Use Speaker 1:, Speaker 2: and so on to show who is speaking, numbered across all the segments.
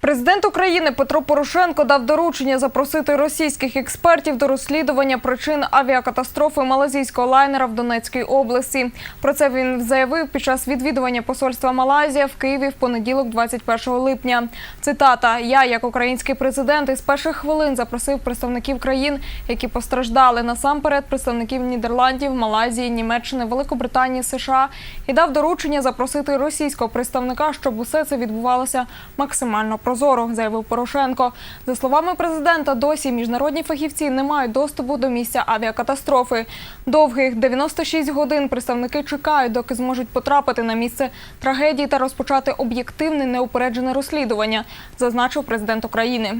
Speaker 1: Президент України Петро Порошенко дав доручення запросити російських експертів до розслідування причин авіакатастрофи малазійського лайнера в Донецькій області. Про це він заявив під час відвідування посольства Малайзія в Києві в понеділок, 21 липня. Цитата: Я, як український президент, із перших хвилин запросив представників країн, які постраждали насамперед представників Нідерландів, Малайзії, Німеччини, Великобританії, США і дав доручення запросити російського представника, щоб усе це відбувалося максимально прозоро, заявив Порошенко. За словами президента, досі міжнародні фахівці не мають доступу до місця авіакатастрофи. Довгих 96 годин представники чекають, доки зможуть потрапити на місце трагедії та розпочати об'єктивне неупереджене розслідування, зазначив президент України.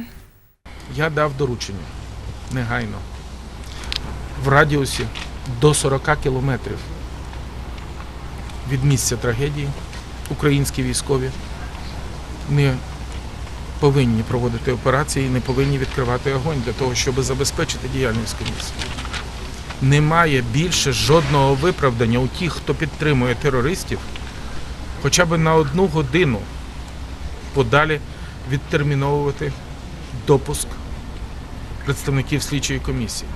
Speaker 2: Я дав доручення негайно в радіусі до 40 кілометрів від місця трагедії українські військові не повинні проводити операції, і не повинні відкривати огонь для того, щоб забезпечити діяльність комісії. Немає більше жодного виправдання у тих, хто підтримує терористів, хоча б на одну годину подалі відтерміновувати допуск представників слідчої комісії.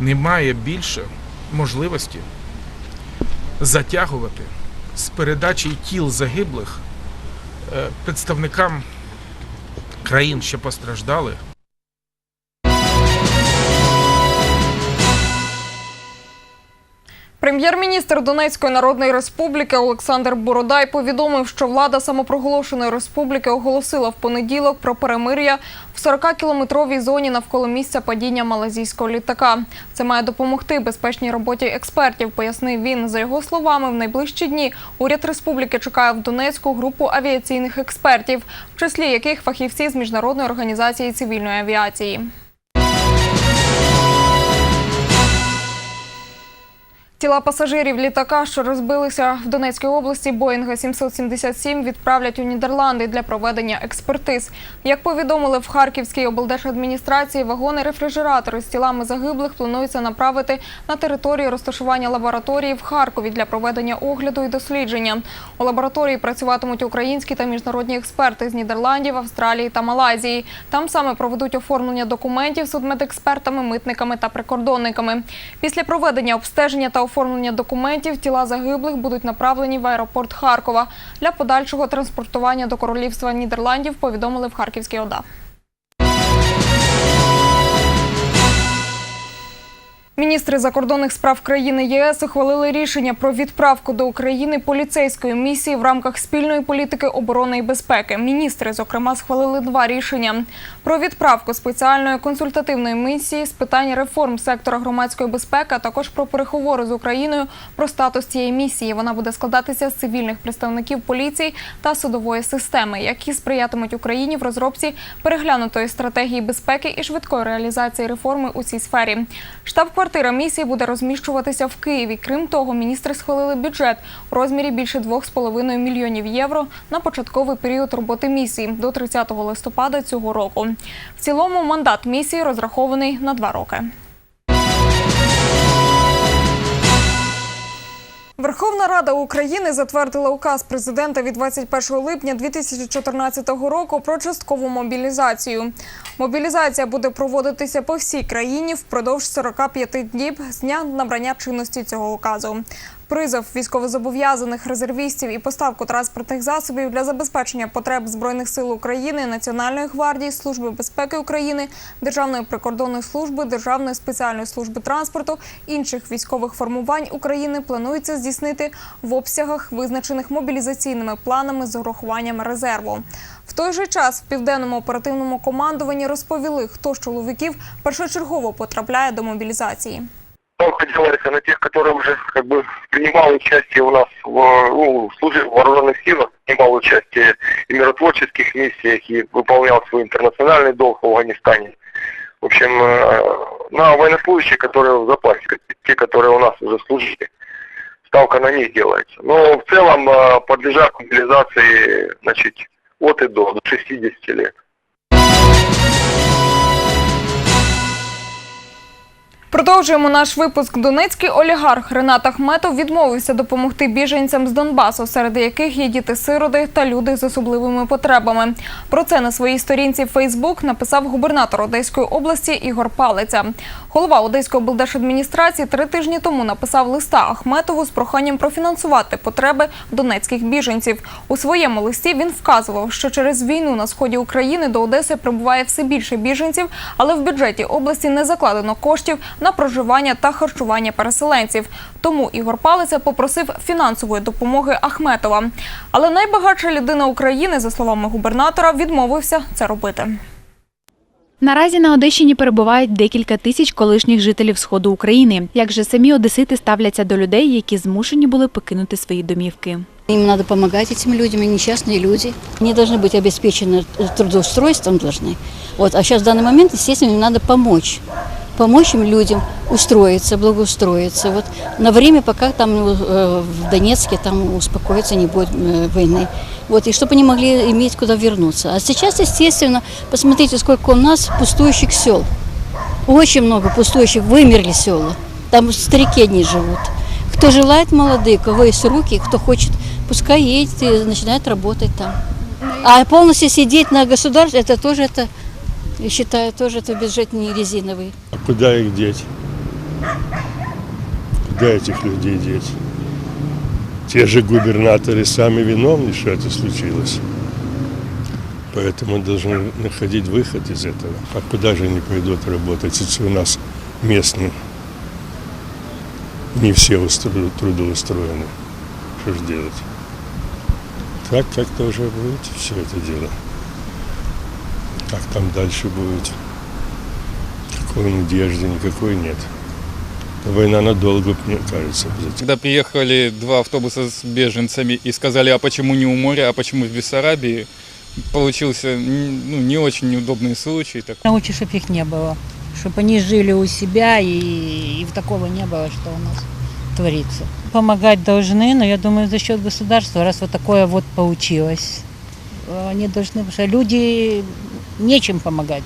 Speaker 2: Немає більше можливості затягувати з передачі тіл загиблих е, представникам країн, що постраждали,
Speaker 1: Прем'єр-міністр Донецької Народної Республіки Олександр Бородай повідомив, що влада самопроголошеної республіки оголосила в понеділок про перемир'я в 40-кілометровій зоні навколо місця падіння малазійського літака. Це має допомогти безпечній роботі експертів, пояснив він. За його словами, в найближчі дні уряд республіки чекає в Донецьку групу авіаційних експертів, в числі яких фахівці з міжнародної організації цивільної авіації. Тіла пасажирів літака, що розбилися в Донецькій області Боїнга 777, відправлять у Нідерланди для проведення експертиз. Як повідомили в Харківській облдержадміністрації, вагони-рефрижератори з тілами загиблих планується направити на територію розташування лабораторії в Харкові для проведення огляду і дослідження. У лабораторії працюватимуть українські та міжнародні експерти з Нідерландів, Австралії та Малайзії. Там саме проведуть оформлення документів судмедекспертами, митниками та прикордонниками. Після проведення обстеження та оформлення документів тіла загиблих будуть направлені в аеропорт Харкова для подальшого транспортування до королівства Нідерландів. Повідомили в Харківській ОДА. Міністри закордонних справ країни ЄС ухвалили рішення про відправку до України поліцейської місії в рамках спільної політики оборони і безпеки. Міністри, зокрема, схвалили два рішення: про відправку спеціальної консультативної місії з питань реформ сектора громадської безпеки, а також про переговори з Україною про статус цієї місії. Вона буде складатися з цивільних представників поліції та судової системи, які сприятимуть Україні в розробці переглянутої стратегії безпеки і швидкої реалізації реформи у цій сфері. Штаб-квартира місії буде розміщуватися в Києві. Крім того, міністри схвалили бюджет у розмірі більше 2,5 мільйонів євро на початковий період роботи місії до 30 листопада цього року. В цілому мандат місії розрахований на два роки. Верховна Рада України затвердила указ президента від 21 липня 2014 року про часткову мобілізацію. Мобілізація буде проводитися по всій країні впродовж 45 днів з дня набрання чинності цього указу. Призов військовозобов'язаних резервістів і поставку транспортних засобів для забезпечення потреб збройних сил України, Національної гвардії, Служби безпеки України, Державної прикордонної служби, Державної спеціальної служби транспорту, інших військових формувань України планується здійснити в обсягах, визначених мобілізаційними планами з урахуванням резерву. В той же час в південному оперативному командуванні розповіли, хто з чоловіків першочергово потрапляє до мобілізації.
Speaker 3: Ставка делается на тех, которые уже как бы принимал участие у нас в, ну, в вооруженных силах, принимал участие и в миротворческих миссиях, и выполнял свой интернациональный долг в Афганистане. В общем, э, на военнослужащих, которые в запасе, те, которые у нас уже служили, ставка на них делается. Но в целом э, подлежат мобилизации, значит, от и до, до 60 лет.
Speaker 1: Продовжуємо наш випуск. Донецький олігарх Ренат Ахметов відмовився допомогти біженцям з Донбасу, серед яких є діти-сироти та люди з особливими потребами. Про це на своїй сторінці Фейсбук написав губернатор Одеської області Ігор Палиця. Голова Одеської облдержадміністрації три тижні тому написав листа Ахметову з проханням профінансувати потреби донецьких біженців. У своєму листі він вказував, що через війну на сході України до Одеси прибуває все більше біженців, але в бюджеті області не закладено коштів на проживання та харчування переселенців. Тому Ігор Палиця попросив фінансової допомоги Ахметова. Але найбагатша людина України, за словами губернатора, відмовився це робити.
Speaker 4: Наразі на Одещині перебувають декілька тисяч колишніх жителів сходу України. Як же самі одесити ставляться до людей, які змушені були покинути свої домівки?
Speaker 5: Им надо помогать этим людям, они несчастные люди. Они должны быть обеспечены трудоустройством должны. Вот. А сейчас в данный момент, естественно, им надо помочь. Помочь им людям устроиться, благоустроиться. Вот на время, пока там э, в Донецке там успокоится, не будет э, войны. Вот, и чтобы они могли иметь куда вернуться. А сейчас, естественно, посмотрите, сколько у нас пустующих сел. Очень много пустующих, вымерли села. Там старики одни живут. Кто желает молодые, кого есть руки, кто хочет, пускай едет и начинает работать там. А полностью сидеть на государстве, это тоже это, я считаю, тоже это бюджет не резиновый.
Speaker 6: А куда их деть? Куда этих людей деть? Те же губернаторы сами виновны, что это случилось. Поэтому должны находить выход из этого. А куда же они пойдут работать, если у нас местные не все устро- трудоустроены? Что же делать? Так как-то уже будет все это дело. Как там дальше будет? Никакой надежды никакой нет. Война надолго, мне кажется.
Speaker 7: Когда приехали два автобуса с беженцами и сказали, а почему не у моря, а почему в Бессарабии, получился ну, не очень неудобный случай. Так.
Speaker 8: Лучше, чтобы их не было. Чтобы они жили у себя и, и такого не было, что у нас творится. Помогать должны, но я думаю, за счет государства, раз вот такое вот получилось. Они должны, потому что люди нечем помогать.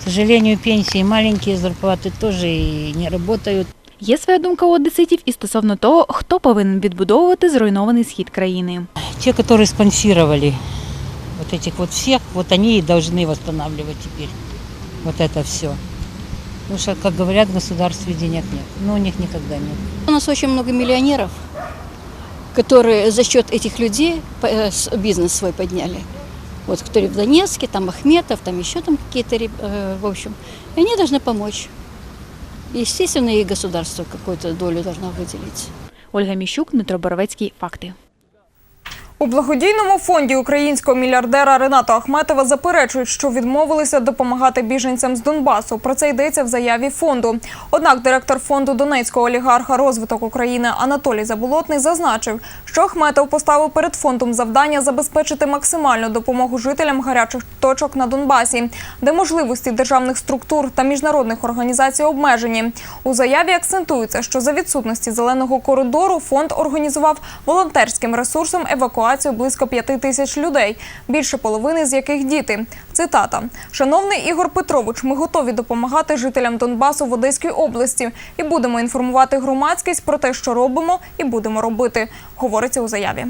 Speaker 8: К сожалению, пенсии маленькие, зарплаты тоже и не работают.
Speaker 4: Є своя думка у одеситів і стосовно того, хто повинен відбудовувати зруйнований схід країни.
Speaker 8: Те, которые спонсировали вот этих вот всех, вот они и должны восстанавливать теперь вот это все. Потому что, как говорят, в государстве денег нет. Но у них никогда нет.
Speaker 5: У нас очень много миллионеров, которые за счет этих людей э, с- бизнес свой подняли. Вот которые в Донецке, там Ахметов, там еще там какие-то, реб- э, в общем. И они должны помочь. Естественно, и государство какую-то долю должно выделить.
Speaker 4: Ольга Міщук, Дмитро Боровецький. Факти.
Speaker 1: У благодійному фонді українського мільярдера Рената Ахметова заперечують, що відмовилися допомагати біженцям з Донбасу. Про це йдеться в заяві фонду. Однак директор фонду Донецького олігарха розвиток України Анатолій Заболотний зазначив, що Ахметов поставив перед фондом завдання забезпечити максимальну допомогу жителям гарячих точок на Донбасі, де можливості державних структур та міжнародних організацій обмежені. У заяві акцентується, що за відсутності зеленого коридору фонд організував волонтерським ресурсом евакуацію близько п'яти тисяч людей, більше половини з яких діти. Цитата: Шановний Ігор Петрович, ми готові допомагати жителям Донбасу в Одеській області і будемо інформувати громадськість про те, що робимо, і будемо робити. Говориться у заяві.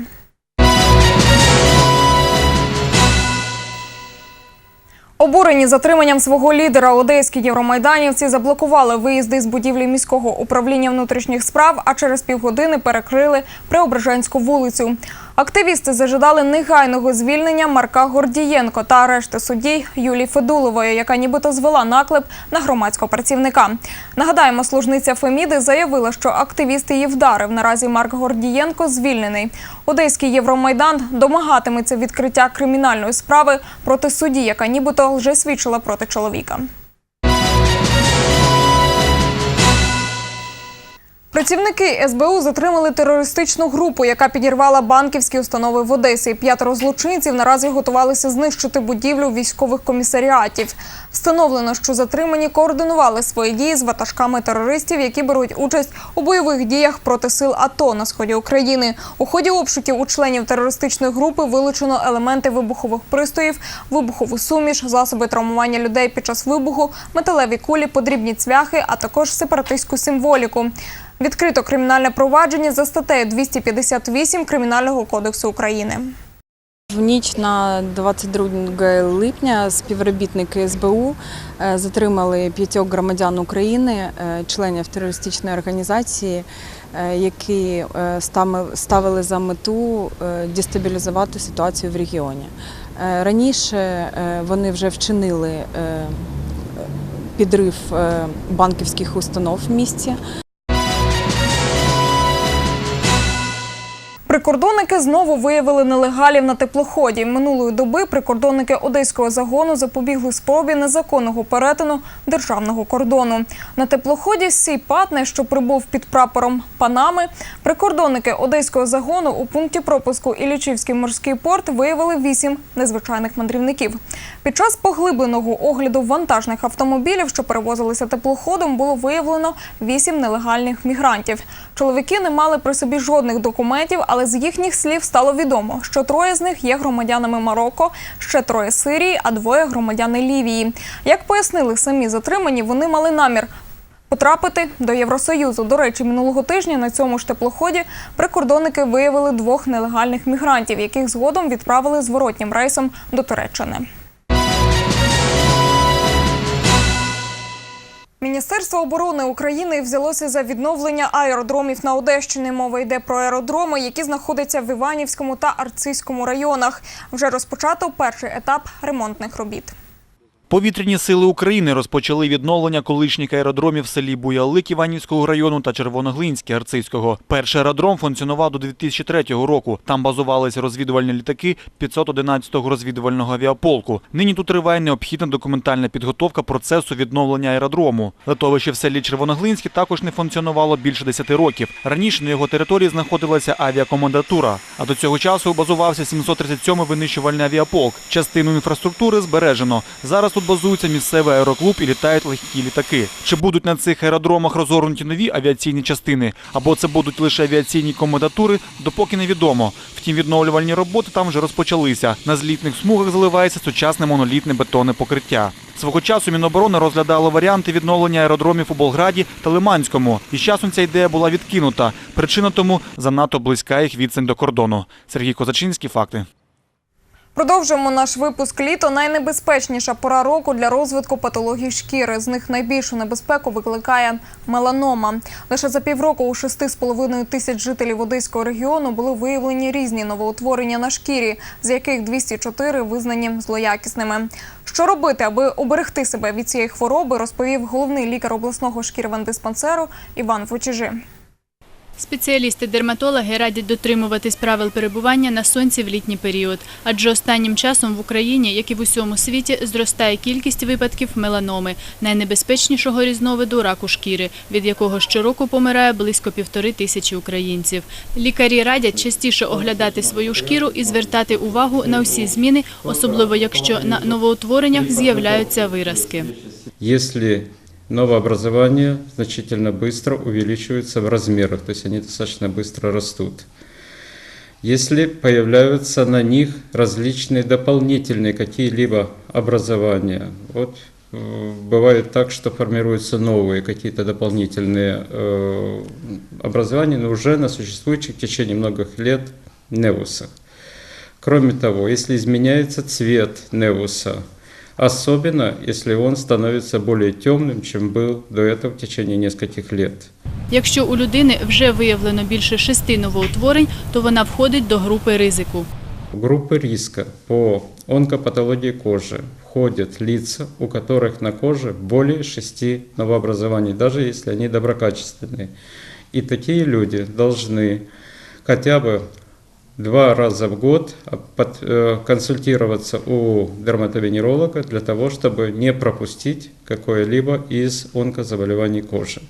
Speaker 1: Обурені затриманням свого лідера одеські євромайданівці заблокували виїзди з будівлі міського управління внутрішніх справ, а через півгодини перекрили Преображенську вулицю. Активісти зажадали негайного звільнення Марка Гордієнко та арешти судді Юлії Федулової, яка нібито звела наклеп на громадського працівника. Нагадаємо, служниця Феміди заявила, що активіст її вдарив. Наразі Марк Гордієнко звільнений. Одеський Євромайдан домагатиметься відкриття кримінальної справи проти судді, яка нібито вже свідчила проти чоловіка. Працівники СБУ затримали терористичну групу, яка підірвала банківські установи в Одесі. П'ятеро злочинців наразі готувалися знищити будівлю військових комісаріатів. Встановлено, що затримані координували свої дії з ватажками терористів, які беруть участь у бойових діях проти сил АТО на сході України. У ході обшуків у членів терористичної групи вилучено елементи вибухових пристроїв, вибухову суміш, засоби травмування людей під час вибуху, металеві кулі, подрібні цвяхи, а також сепаратистську символіку. Відкрито кримінальне провадження за статтею 258 Кримінального кодексу України.
Speaker 9: В ніч на 22 липня співробітники СБУ е, затримали п'ятьох громадян України, е, членів терористичної організації, е, які ставили за мету дестабілізувати ситуацію в регіоні. Раніше вони вже вчинили підрив банківських установ в місті.
Speaker 1: Прикордонники знову виявили нелегалів на теплоході. Минулої доби прикордонники одеського загону запобігли спробі незаконного перетину державного кордону. На теплоході Сій Патне, що прибув під прапором Панами, прикордонники одеського загону у пункті пропуску Іллічівський морський порт виявили вісім незвичайних мандрівників. Під час поглибленого огляду вантажних автомобілів, що перевозилися теплоходом, було виявлено вісім нелегальних мігрантів. Чоловіки не мали при собі жодних документів, але з їхніх слів стало відомо, що троє з них є громадянами Марокко, ще троє Сирії, а двоє громадяни Лівії. Як пояснили самі затримані, вони мали намір. Потрапити до Євросоюзу. До речі, минулого тижня на цьому ж теплоході прикордонники виявили двох нелегальних мігрантів, яких згодом відправили зворотнім рейсом до Туреччини. Міністерство оборони України взялося за відновлення аеродромів на Одещині. Мова йде про аеродроми, які знаходяться в Іванівському та Арцизькому районах. Вже розпочато перший етап ремонтних робіт.
Speaker 10: Повітряні сили України розпочали відновлення колишніх аеродромів в селі Буялик Іванівського району та Червоноглинське Арцизького. Перший аеродром функціонував до 2003 року. Там базувалися розвідувальні літаки 511-го розвідувального авіаполку. Нині тут триває необхідна документальна підготовка процесу відновлення аеродрому. Литовище в селі Червоноглинське також не функціонувало більше 10 років. Раніше на його території знаходилася авіакомендатура, а до цього часу базувався 737-й винищувальний авіаполк. Частину інфраструктури збережено. Зараз тут базується місцевий аероклуб і літають легкі літаки. Чи будуть на цих аеродромах розгорнуті нові авіаційні частини, або це будуть лише авіаційні комендатури, допоки невідомо. Втім, відновлювальні роботи там вже розпочалися. На злітних смугах заливається сучасне монолітне бетонне покриття. Свого часу Міноборони розглядало варіанти відновлення аеродромів у Болграді та Лиманському. І з часом ця ідея була відкинута. Причина тому занадто близька їх відстань до кордону. Сергій Козачинський, факти.
Speaker 1: Продовжуємо наш випуск літо. Найнебезпечніша пора року для розвитку патологій шкіри. З них найбільшу небезпеку викликає меланома. Лише за півроку у 6,5 тисяч жителів Одеського регіону були виявлені різні новоутворення на шкірі, з яких 204 визнані злоякісними. Що робити, аби уберегти себе від цієї хвороби, розповів головний лікар обласного шкірвендиспансеру Іван Фочижи.
Speaker 11: Спеціалісти-дерматологи радять дотримуватись правил перебування на сонці в літній період, адже останнім часом в Україні, як і в усьому світі, зростає кількість випадків меланоми, найнебезпечнішого різновиду раку шкіри, від якого щороку помирає близько півтори тисячі українців. Лікарі радять частіше оглядати свою шкіру і звертати увагу на усі зміни, особливо якщо на новоутвореннях з'являються виразки.
Speaker 12: если новообразования значительно быстро увеличиваются в размерах, то есть они достаточно быстро растут. Если появляются на них различные дополнительные какие-либо образования, вот э, бывает так, что формируются новые какие-то дополнительные э, образования, но уже на существующих в течение многих лет невусах. Кроме того, если изменяется цвет невуса, особенно если он становится более темным, чем был до этого в течение нескольких лет.
Speaker 11: Якщо у людини вже виявлено більше шести новоутворень, то вона входить до групи ризику.
Speaker 12: В группы риска по онкопатологии кожи входят лица, у которых на коже более шести новообразований, даже если они доброкачественные. И такие люди должны хотя бы два раза в год э, консультироваться у дерматовенеролога для того, чтобы не пропустить какое-либо из онкозаболеваний кожи.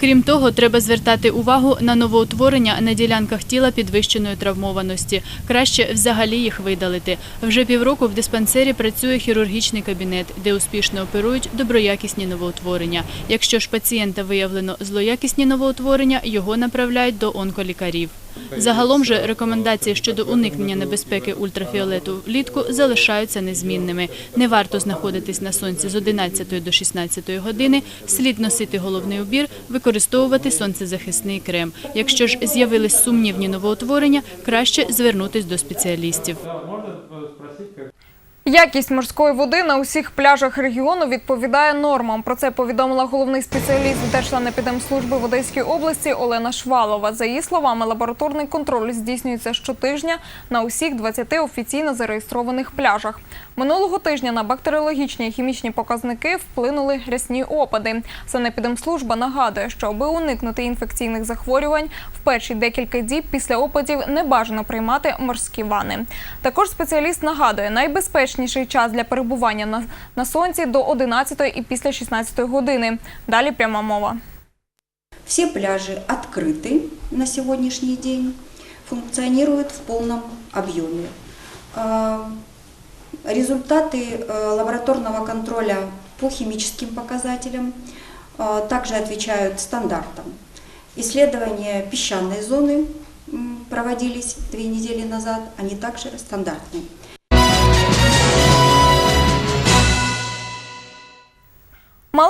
Speaker 11: Крім того, треба звертати увагу на новоутворення на ділянках тіла підвищеної травмованості. Краще взагалі їх видалити. Вже півроку в диспансері працює хірургічний кабінет, де успішно оперують доброякісні новоутворення. Якщо ж пацієнта виявлено злоякісні новоутворення, його направляють до онколікарів. Загалом же рекомендації щодо уникнення небезпеки ультрафіолету влітку залишаються незмінними. Не варто знаходитись на сонці з 11 до 16 години, слід носити головний убір, використовувати сонцезахисний крем. Якщо ж з'явились сумнівні новоутворення, краще звернутись до спеціалістів.
Speaker 1: Якість морської води на усіх пляжах регіону відповідає нормам. Про це повідомила головний спеціаліст Держсанепідемслужби в Одеській області Олена Швалова. За її словами, лабораторний контроль здійснюється щотижня на усіх 20 офіційно зареєстрованих пляжах. Минулого тижня на бактеріологічні і хімічні показники вплинули грязні опади. Санепідемслужба нагадує, що аби уникнути інфекційних захворювань, в перші декілька діб після опадів не бажано приймати морські вани. Також спеціаліст нагадує, найбезпечніший час для перебування на, на сонці до 11 і після 16 години. Далі пряма мова.
Speaker 13: Все пляжи открыты на сегодняшний день, функционируют в полном объеме. А, Результаты э, лабораторного контроля по химическим показателям а, также отвечают стандартам. Исследования песчаной зоны м, проводились две недели назад, они также стандартные.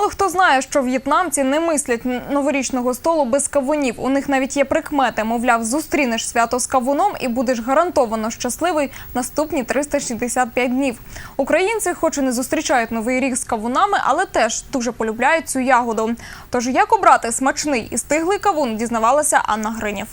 Speaker 1: Мало хто знає, що в'єтнамці не мислять новорічного столу без кавунів. У них навіть є прикмети. Мовляв, зустрінеш свято з кавуном і будеш гарантовано щасливий наступні 365 днів. Українці, хоч і не зустрічають новий рік з кавунами, але теж дуже полюбляють цю ягоду. Тож як обрати смачний і стиглий кавун, дізнавалася Анна Гринєв.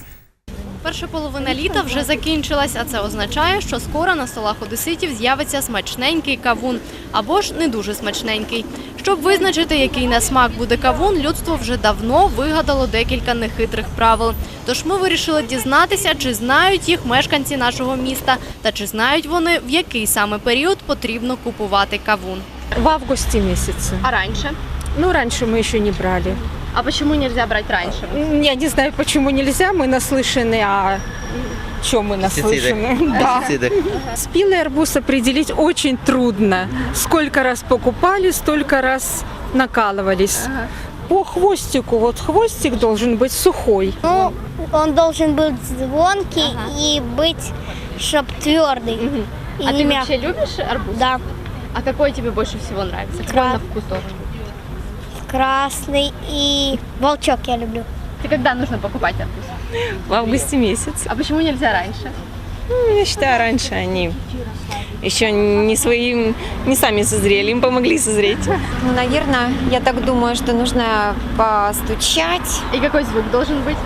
Speaker 14: Перша половина літа вже закінчилась, а це означає, що скоро на столах одеситів з'явиться смачненький кавун або ж не дуже смачненький. Щоб визначити, який на смак буде кавун, людство вже давно вигадало декілька нехитрих правил. Тож ми вирішили дізнатися, чи знають їх мешканці нашого міста, та чи знають вони, в який саме період потрібно купувати кавун.
Speaker 15: В августе месяце.
Speaker 14: А раніше?
Speaker 15: Ну, раньше мы еще не брали.
Speaker 14: А чому не можна брати раніше?
Speaker 15: Я не знаю, почему нельзя, мы наслышаны о чем мы наслышаны. Да. Спелый арбуз определить очень трудно. Сколько раз покупали, столько раз накалывались. По хвостику, вот хвостик должен быть сухой.
Speaker 16: Ну, он должен быть звонкий и быть, чтоб твердый.
Speaker 14: А
Speaker 16: И
Speaker 14: ты
Speaker 16: мягкий.
Speaker 14: вообще любишь арбуз?
Speaker 16: Да,
Speaker 14: А какой тебе больше всего нравится? Какой
Speaker 16: Кра-
Speaker 14: на вкус должен быть?
Speaker 16: Красный и волчок я люблю.
Speaker 14: И когда нужно покупать арбуз?
Speaker 15: В августе месяц.
Speaker 14: А почему нельзя раньше?
Speaker 15: Ну, я считаю, раньше они еще не своим, не сами созрели, им помогли созреть.
Speaker 17: Ну, наверное, я так думаю, что нужно постучать.
Speaker 14: И какой звук должен быть?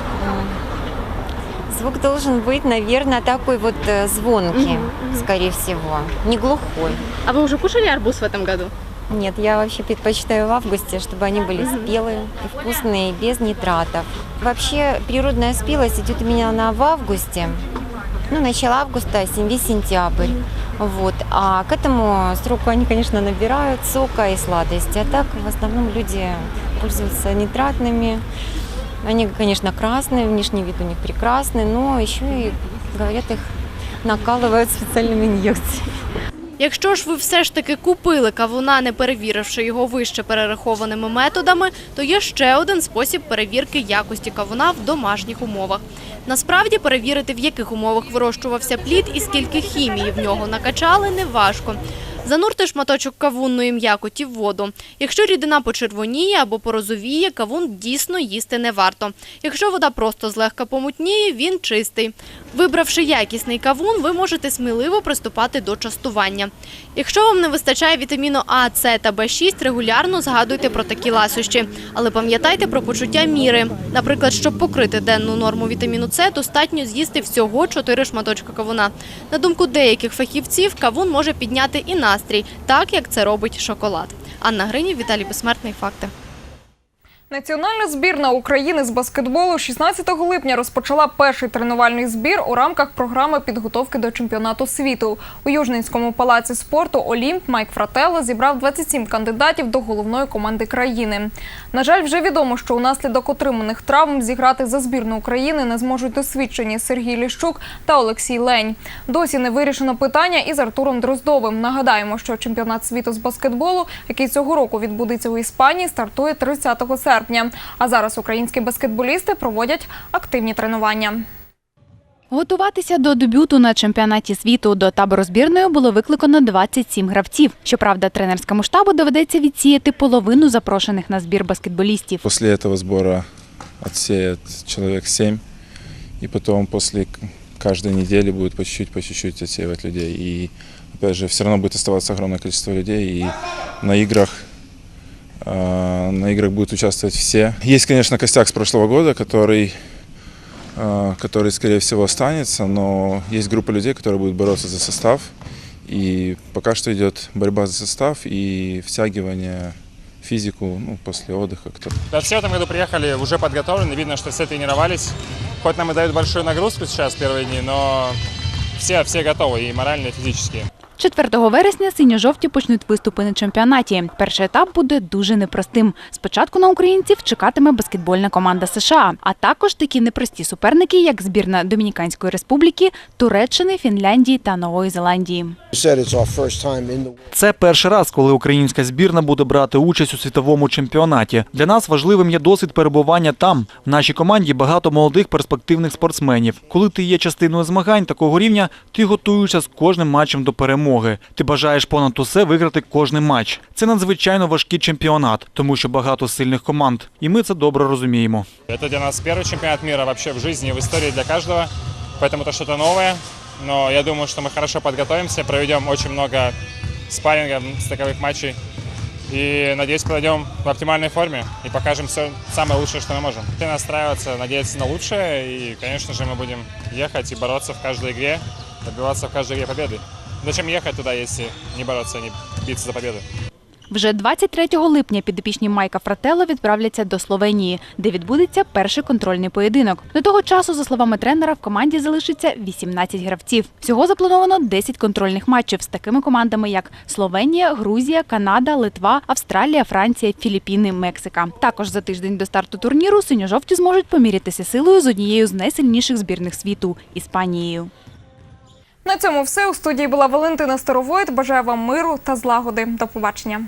Speaker 17: Звук должен быть, наверное, такой вот э, звонкий, скорее всего, не глухой.
Speaker 14: А вы уже кушали арбуз в этом году?
Speaker 17: Нет, я вообще предпочитаю в августе, чтобы они были спелые и вкусные, без нитратов. Вообще природная спелость идет у меня на в августе, ну, начало августа, осень, весь сентябрь. Вот. А к этому сроку они, конечно, набирают сока и сладости. А так, в основном, люди пользуются нитратными. Они, конечно, красные, внешний вид у них прекрасный, но еще и, говорят, их накалывают специальными инъекциями.
Speaker 14: Якщо ж ви все ж таки купили кавуна, не перевіривши його вище перерахованими методами, то є ще один спосіб перевірки якості кавуна в домашніх умовах. Насправді перевірити, в яких умовах вирощувався плід і скільки хімії в нього накачали, неважко. Занурте шматочок кавунної м'якоті в воду. Якщо рідина почервоніє або порозовіє, кавун дійсно їсти не варто. Якщо вода просто злегка помутніє, він чистий. Вибравши якісний кавун, ви можете сміливо приступати до частування. Якщо вам не вистачає вітаміну А, С та Б6, регулярно згадуйте про такі ласощі. Але пам'ятайте про почуття міри. Наприклад, щоб покрити денну норму вітаміну С, достатньо з'їсти всього 4 шматочка кавуна. На думку деяких фахівців, кавун може підняти і настрій, так як це робить шоколад. Анна Гринів, Віталій Безсмертний. Факти.
Speaker 1: Національна збірна України з баскетболу 16 липня розпочала перший тренувальний збір у рамках програми підготовки до чемпіонату світу. У Южненському палаці спорту Олімп Майк Фрателло зібрав 27 кандидатів до головної команди країни. На жаль, вже відомо, що унаслідок отриманих травм зіграти за збірну України не зможуть досвідчені Сергій Ліщук та Олексій Лень. Досі не вирішено питання із Артуром Дроздовим. Нагадаємо, що чемпіонат світу з баскетболу, який цього року відбудеться у Іспанії, стартує 30 серпня. А зараз українські баскетболісти проводять активні тренування.
Speaker 4: Готуватися до дебюту на чемпіонаті світу до табору збірної було викликано 27 гравців. Щоправда, тренерському штабу доведеться відсіяти половину запрошених на збір баскетболістів.
Speaker 18: После этого сбора отсеят человек 7, и потом после к- каждой недели будет по чуть-чуть, по чуть-чуть отсеивать людей. И опять же, все равно будет оставаться огромное количество людей, и на играх э, на играх будут участвовать все. Есть, конечно, костяк с прошлого года, который, э, который, скорее всего, останется, но есть группа людей, которые будут бороться за состав. И пока что идет борьба за состав и втягивание физику ну, после отдыха. Кто
Speaker 19: Да, все в этом году приехали уже подготовлены, видно, что все тренировались. Хоть нам и дают большую нагрузку сейчас первые дни, но все, все готовы и морально, и физически.
Speaker 4: 4 вересня синьо-жовті почнуть виступи на чемпіонаті. Перший етап буде дуже непростим. Спочатку на українців чекатиме баскетбольна команда США, а також такі непрості суперники, як збірна Домініканської республіки, Туреччини, Фінляндії та Нової Зеландії.
Speaker 10: Це перший раз, коли українська збірна буде брати участь у світовому чемпіонаті. Для нас важливим є досвід перебування там. В нашій команді багато молодих перспективних спортсменів. Коли ти є частиною змагань такого рівня, ти готуєшся з кожним матчем до перемоги Ти бажаєш понад усе виграти кожний матч. Це надзвичайно важкий чемпіонат, тому що багато сильних команд, і ми це добре розуміємо.
Speaker 19: Это для нас первый чемпионат мира вообще в жизни, в истории для каждого, поэтому это что-то новое. Но я думаю, что мы хорошо подготовимся, проведем очень много спарринга, стыковых матчей. И, надеюсь, пройдем в оптимальной форме и покажем все самое лучшее, что мы можем. И настраиваться, надеяться на лучшее. И, конечно же, мы будем ехать и бороться в каждой игре, добиваться в каждой игре победы. Зачем ехать туда, если не бороться, не биться за победу?
Speaker 4: Вже 23 липня підопічні Майка Фрателло відправляться до Словенії, де відбудеться перший контрольний поєдинок. До того часу, за словами тренера, в команді залишиться 18 гравців. Всього заплановано 10 контрольних матчів з такими командами, як Словенія, Грузія, Канада, Литва, Австралія, Франція, Філіппіни, Мексика. Також за тиждень до старту турніру синьо-жовті зможуть помірятися силою з однією з найсильніших збірних світу Іспанією.
Speaker 1: На цьому все у студії була Валентина Старовоїд. Бажаю вам миру та злагоди. До побачення.